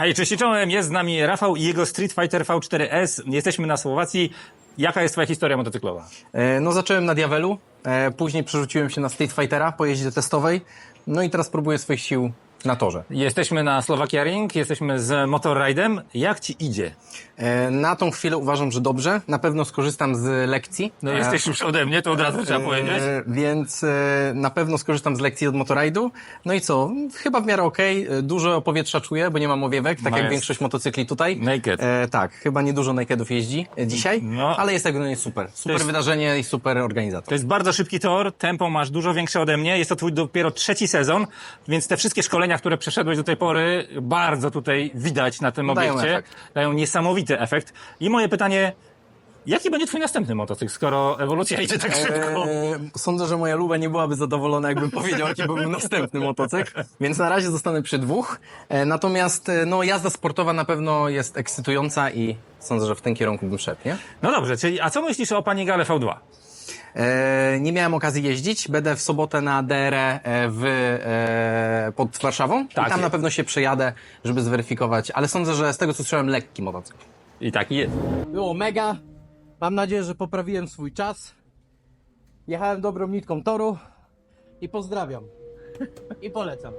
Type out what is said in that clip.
Hej, cześć, czołem, jest z nami Rafał i jego Street Fighter V4S. Jesteśmy na Słowacji. Jaka jest twoja historia motocyklowa? E, No zacząłem na Diavelu, e, później przerzuciłem się na Street Fightera po jeździe testowej, no i teraz próbuję swoich sił na torze. Jesteśmy na Slovakia Ring, jesteśmy z Motorridem. Jak ci idzie? E, Na tą chwilę uważam, że dobrze, na pewno skorzystam z lekcji. No E, jesteś już ode mnie, to od razu trzeba powiedzieć. E, Więc e, na pewno skorzystam z lekcji od motorajdu. No i co? Chyba w miarę okej. E, Dużo powietrza czuję, bo nie mam owiewek, tak No jak jest. większość motocykli tutaj. Naked. E, tak, chyba nie dużo nakedów jeździ e, dzisiaj, No. ale jest ogólnie super. Super jest- wydarzenie i super organizator. To jest bardzo szybki tor, tempo masz dużo większe ode mnie, jest to twój dopiero trzeci sezon, więc te wszystkie szkolenia, które przeszedłeś do tej pory, bardzo tutaj widać na tym Dają obiekcie. efekt. Dają niesamowity efekt. I moje pytanie, jaki będzie twój następny motocykl, skoro ewolucja idzie tak szybko? E, sądzę, że moja luba nie byłaby zadowolona, jakbym powiedział, jaki był następny motocykl, więc na razie zostanę przy dwóch. E, natomiast e, no, jazda sportowa na pewno jest ekscytująca i sądzę, że w ten kierunku bym szedł, nie? No dobrze, czyli a co myślisz o Panigale V2? E, nie miałem okazji jeździć. Będę w sobotę na DR e, w, e, pod Warszawą. Tak. I tam na pewno się przejadę, żeby zweryfikować. Ale sądzę, że z tego co słyszałem, lekki motocykl. I taki jest. Było mega. Mam nadzieję, że poprawiłem swój czas. Jechałem dobrą nitką toru i pozdrawiam. I polecam.